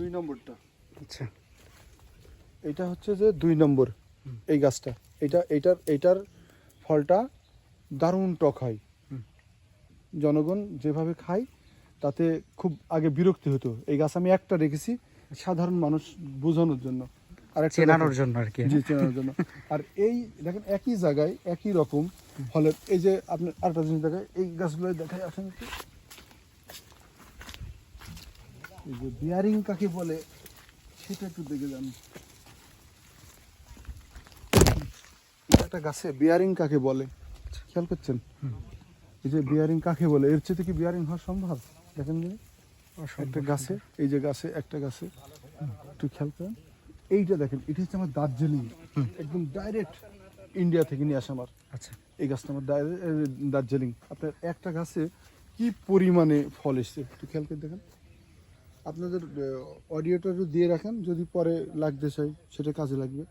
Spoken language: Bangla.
দুই নম্বরটা। আচ্ছা। এটা হচ্ছে যে দুই নম্বর এই গাছটা। এটা এটার এটার ফলটা দারুণ টক হয়। জনগণ যেভাবে খায় তাতে খুব আগে বিরক্তি হতো। এই গাছ আমি একটা রেখেছি সাধারণ মানুষ বোঝানোর জন্য। আর একটা চেনানোর জন্য আর কি। জি চেনানোর জন্য। আর এই দেখেন একই জায়গায় একই রকম ফলের। এই যে আপনার আরেকটা জিনিস দেখায় এই গাছগুলো দেখায় আসেন এই যে বিয়ারিং কাকে বলে সেটা একটু দেখে যান। একটা গাছে বিয়ারিং কাকে বলে? খেয়াল করছেন? এই যে বিয়ারিং কাকে বলে? এর চেয়ে কি বিয়ারিং হওয়া সম্ভব? দেখেন দিদি একটা গাছে এই যে গাছে একটা গাছে। একটু খেয়াল করেন। এইটা দেখেন এটা হচ্ছে আমার দার্জিলিং। একদম ডাইরেক্ট ইন্ডিয়া থেকে নিয়ে আসা আমার। আচ্ছা। এই গাছটা আমার ডাইরেক্ট দার্জিলিং। আপনার একটা গাছে কি পরিমাণে ফল এসছে? একটু খেয়াল করে দেখেন। আপনাদের অডিওটা একটু দিয়ে রাখেন যদি পরে লাগতে চাই সেটা কাজে লাগবে।